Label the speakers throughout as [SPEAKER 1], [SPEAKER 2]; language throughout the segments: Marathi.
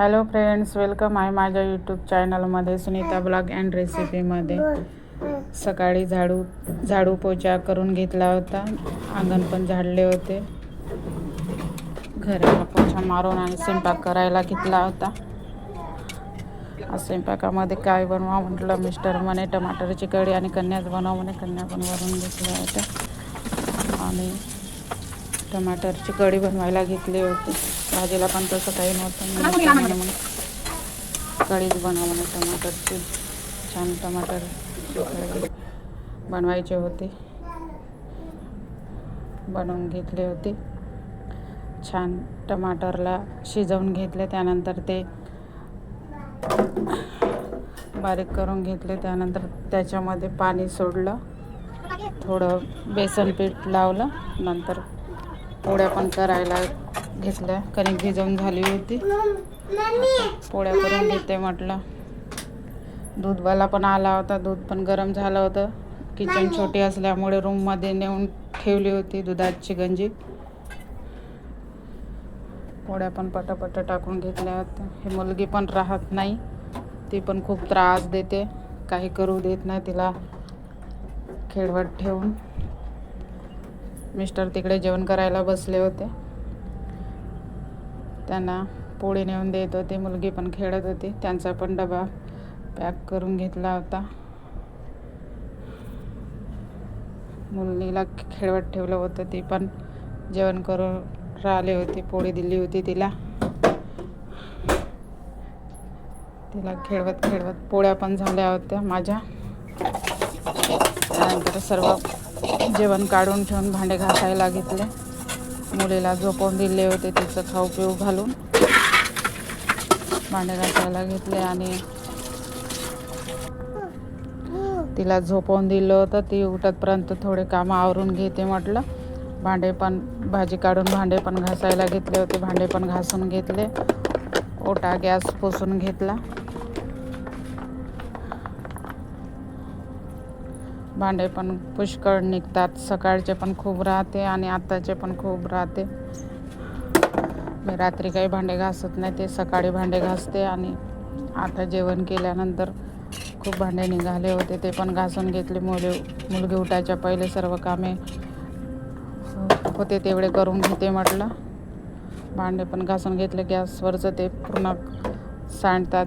[SPEAKER 1] हॅलो फ्रेंड्स वेलकम आहे माझ्या यूट्यूब चॅनलमध्ये सुनीता ब्लॉग अँड रेसिपीमध्ये सकाळी झाडू झाडू पोचा करून घेतला होता. अंगण पण झाडले होते. घराला पोछा मारून आणि स्वयंपाक करायला घेतला होता. आज स्वयंपाकामध्ये काय बनवा म्हटलं? मिस्टर म्हणे टमाटरची कढी आणि कन्याच बनवा म्हणे. कन्या पण वरून घेतल्या होत्या. आणि टमाटरची कढी बनवायला घेतली होती. भाजीला पण तसं काही नव्हतं. मग म्हणे? मग कढीच बनव म्हणे टमाटरची. छान टमाटरची कढी बनवायची होती. बनवून घेतले होते. छान टमाटरला शिजवून घेतले. त्यानंतर ते बारीक करून घेतले. त्यानंतर त्याच्यामध्ये पाणी सोडलं. थोडं बेसन पीठ लावलं. नंतर पोळ्या पण करायला घेतल्या. कणिक भिजवून झाली होती. पोळ्या करून घेते म्हटलं. दूधवाला पण आला होता. दूध पण गरम झालं होतं. किचन छोटी असल्यामुळे रूममध्ये नेऊन ठेवली होती दुधाची गंजी. पोळ्या पण पटापट टाकून घेतल्या होत्या. ही मुलगी पण राहत नाही. ती पण खूप त्रास देते. काही करू देत नाही तिला. खेळवत ठेवून. मिस्टर तिकडे जेवण करायला बसले होते. त्यांना पोळी नेऊन देत होते मुलगी पण खेळत होती. त्यांचा पण डबा पॅक करून घेतला होता. मुलीला खेळवत ठेवलं होतं ती पण जेवण करून राहिली होती पोळी दिली होती तिला. तिला खेळवत खेळवत पोळ्या पण झाल्या होत्या माझ्या. त्यानंतर सर्व जेवण काढून ठेवून भांडे घासायला घेतले मुलीला झोपवून दिले होते तिचं खाऊ पिऊ घालून. भांडे घासायला घेतले आणि तिला झोपवून दिलं होतं. ती उठतपर्यंत थोडे कामं आवरून घेते म्हटलं. भांडे पण भाजी काढून भांडे पण घासायला घेतले होते. भांडे पण घासून घेतले. ओटा गॅस पुसून घेतला. भांडे पण पुष्कळ निघतात. सकाळचे पण खूप राहते आणि आत्ताचे पण खूप राहते. मी रात्री काही भांडे घासत नाही ते सकाळी भांडे घासते आणि आता जेवण केल्यानंतर खूप भांडे निघाले होते ते पण घासून घेतले. मुले मुलगी उठायच्या पहिले सर्व कामे होते तेवढे करून घेते म्हटलं. भांडे पण घासून घेतले गॅसवरचं ते पूर्ण सांडतात.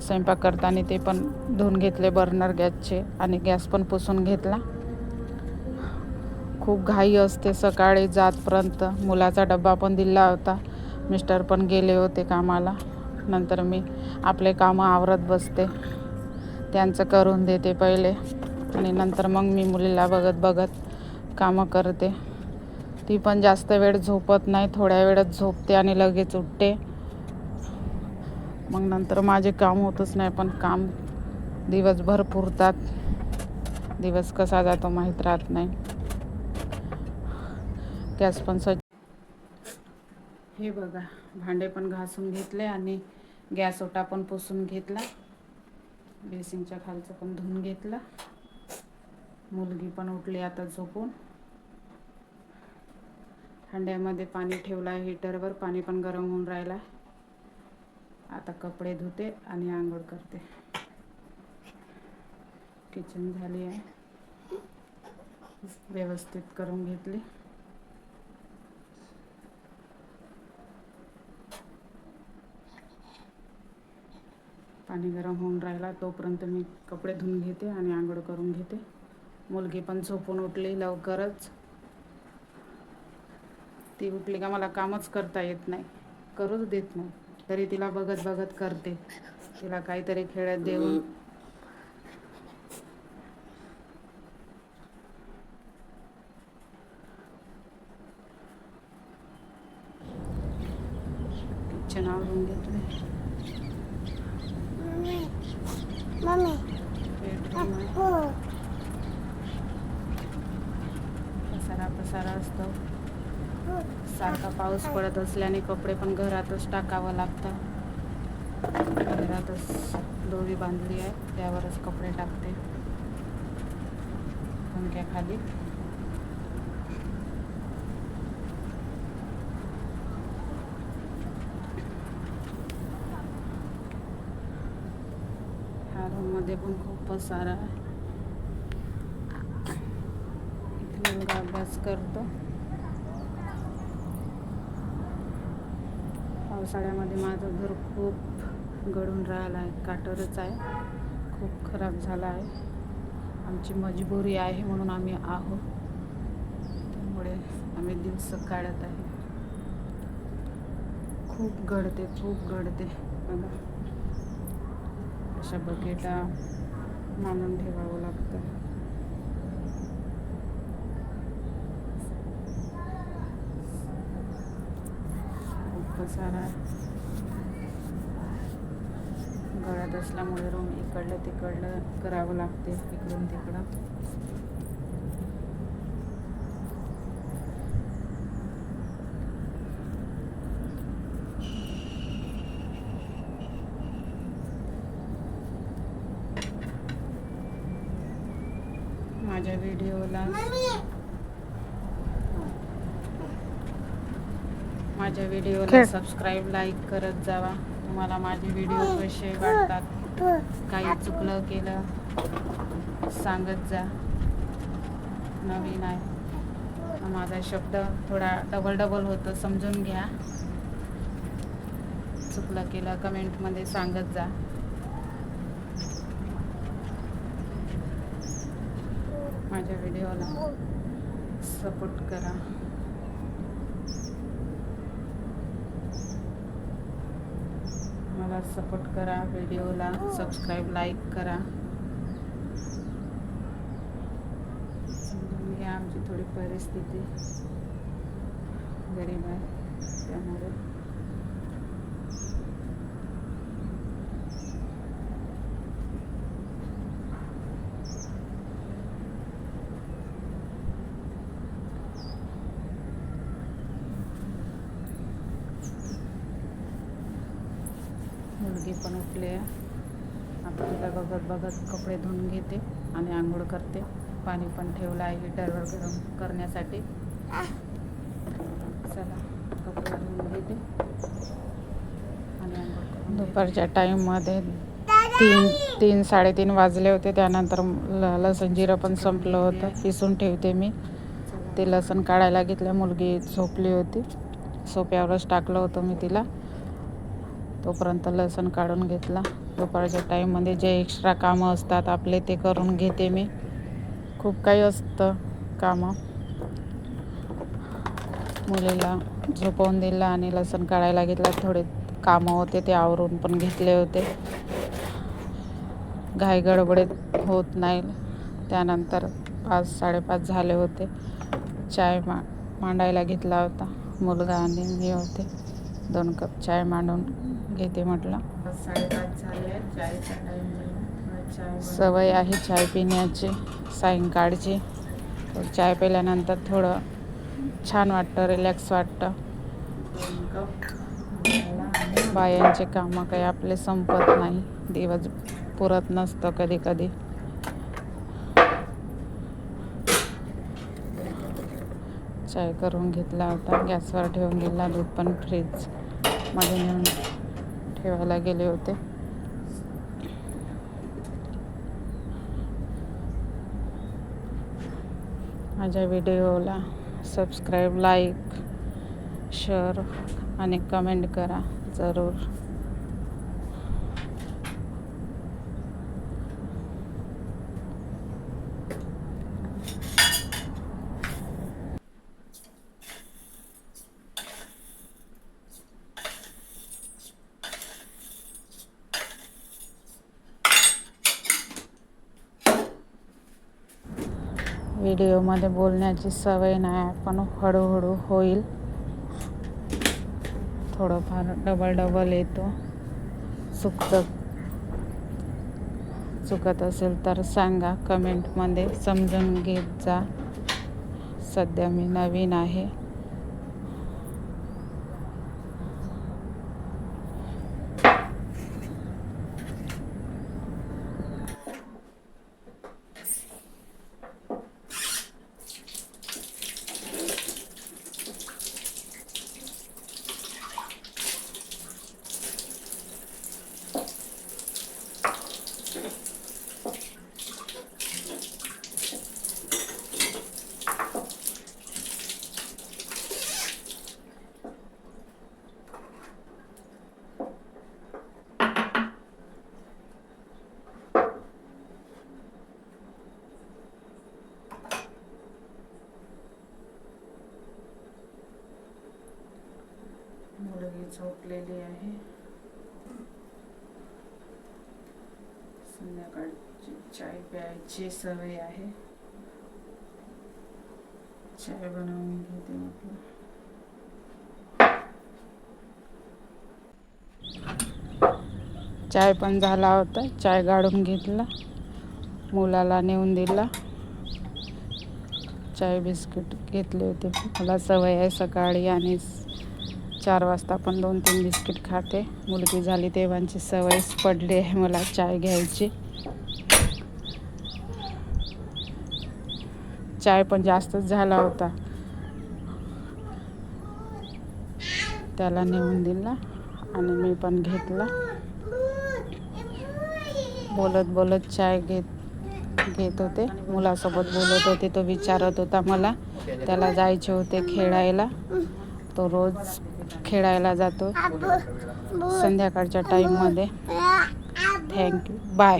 [SPEAKER 1] स्वयंपाक करताना ते पण धुवून घेतले बर्नर गॅसचे आणि गॅस पण पुसून घेतला. खूप घाई असते सकाळी जातपर्यंत. मुलाचा डब्बा पण दिला होता. मिस्टर पण गेले होते कामाला. नंतर मी आपले कामं आवरत बसते. त्यांचं करून देते पहिले. आणि नंतर मग मी मुलीला बघत बघत कामं करते. ती पण जास्त वेळ झोपत नाही. थोड्या वेळात झोपते आणि लगेच उठते. मग नंतर माझे काम होतच नाही पण काम दिवसभर पुरतात. दिवस कसा जातो माहीत राहत नाही. गॅस पण स्वच्छ हे बघा भांडे पण घासून घेतले आणि गॅस ओटा पण पुसून घेतला. बेसिंगच्या खालचं पण धुवून घेतलं. मुलगी पण उठली आता झोपून. हंड्यामध्ये पाणी ठेवलं आहे हिटरवर पाणी पण गरम होऊन राहिलं आहे. आता कपडे धुते आणि आंघोळ करते. किचन झाली आहे. व्यवस्थित करून घेतली. पाणी गरम होऊन राहिला तोपर्यंत मी कपडे धुवून घेते आणि आंघोळ करून घेते. मुलगी पण झोपून उठली लवकरच. ती उठली का मला कामच करता येत नाही. करूच देत नाही. तरी तिला बघत बघत करते. तिला काहीतरी खेळत देऊन. किचन आवरून घेतलं
[SPEAKER 2] मम्मी
[SPEAKER 1] बेडरूम आहे.
[SPEAKER 2] हो
[SPEAKER 1] पसारा पसारा असतो सारखा पाऊस पडत असल्याने कपडे पण घरातच टाकावं लागतं. घरातच दोरी बांधली आहे त्यावरच कपडे टाकते. पंख्याखाली रूममध्ये पण खूप पसारा आहे. इथे मुलगा अभ्यास करतो. पावसाळ्यामध्ये माझं घर खूप गळून राहिलं आहे. काटरच आहे. खूप खराब झाला आहे. आमची मजबुरी आहे म्हणून आम्ही आहोत. त्यामुळे आम्ही दिवस काढत आहे. खूप गळते खूप गळते बघा. अशा बकेटा मानून ठेवावं लागतं. सारा. गळ्यात असल्यामुळे रूम इकडलं तिकडलं करावं लागते इकडून तिकडं माझ्या व्हिडिओला
[SPEAKER 2] मम्मी
[SPEAKER 1] माझ्या व्हिडिओला. सबस्क्राईब लाईक करत जावा. तुम्हाला माझे व्हिडिओ कसे वाटतात? काही चुकलं केलं? सांगत जा. नवीन आहे. माझा शब्द थोडा डबल डबल होतं. समजून घ्या. चुकलं केलं कमेंटमध्ये सांगत जा. माझ्या व्हिडिओला सपोर्ट करा. मला सपोर्ट करा व्हिडिओला. सबस्क्राईब लाईक करा. समजून घ्या आमची थोडी परिस्थिती. गरीब आहे त्यामुळे. मुलगी पण उठली आहे. आता तिला बघत बघत कपडे धुवून घेते आणि आंघोळ करते. पाणी पण ठेवलं आहे हिटरवर गरम करण्यासाठी. चला कपडे धुवून घेते आणि आंघोळ. दुपारच्या टाईममध्ये तीन तीन साडेतीन वाजले होते. त्यानंतर ल लसण जिरं पण संपलं होतं. पिसून ठेवते मी. ते लसण काढायला घेतलं. मुलगी झोपली होती. सोप्यावरच टाकलं होतं मी तिला. तोपर्यंत लसूण काढून घेतला. दुपारच्या टाईममध्ये जे एक्स्ट्रा कामं असतात आपले ते करून घेते मी. खूप काही असतं कामं. मुलीला झोपवून दिलं आणि लसण काढायला घेतला. थोडे कामं होते ते आवरून पण घेतले होते. घाई गडबडीत होत नाही. त्यानंतर पाच साडेपाच झाले होते. चाय मा मांडायला घेतला होता. मुलगा आणि मी होते. दोन कप चाय मांडून घेते म्हटलं. साडेपाच झाले चायचा टाईम सवय आहे चाय पिण्याची सायंकाळची. चाय पिल्यानंतर थोडं छान वाटतं रिलॅक्स वाटतं. बायांचे कामं काही आपले संपत नाही. दिवस पुरत नसतं कधी कधी. चाय करून घेतला होता. गॅसवर ठेवून गेला दूध पण फ्रीजमध्ये नेऊन ठेवायला गेले होते. माझ्या व्हिडिओला सबस्क्राईब लाईक शेअर आणि कमेंट करा. जरूर. व्हिडिओमध्ये बोलण्याची सवय नाही पण हळूहळू होईल. थोडंफार डबल डबल येतो. चुकतं. चुकत असेल तर सांगा. कमेंटमध्ये समजून घेत जा. सध्या मी नवीन आहे. झोपलेली आहे. संध्याकाळची चाय प्यायची सवय आहे. चाय बनवून घेते म्हटलं. चाय पण झाला होता. चाय गाळून घेतला. मुलाला नेऊन दिला. चाय बिस्किट घेतले होते. मला सवय आहे सकाळी आणि चार वाजता पण दोन तीन बिस्किट खाते. मुलगी झाली तेव्हाची सवयच पडली आहे मला चाय घ्यायची. चाय पण जास्तच झाला होता. त्याला नेऊन दिला आणि मी पण घेतला. बोलत बोलत चाय घेत घेत होते. मुलासोबत बोलत होते तो विचारत होता मला. त्याला जायचे होते खेळायला. तो रोज खेळायला जातो संध्याकाळच्या टाईममध्ये थँक्यू बाय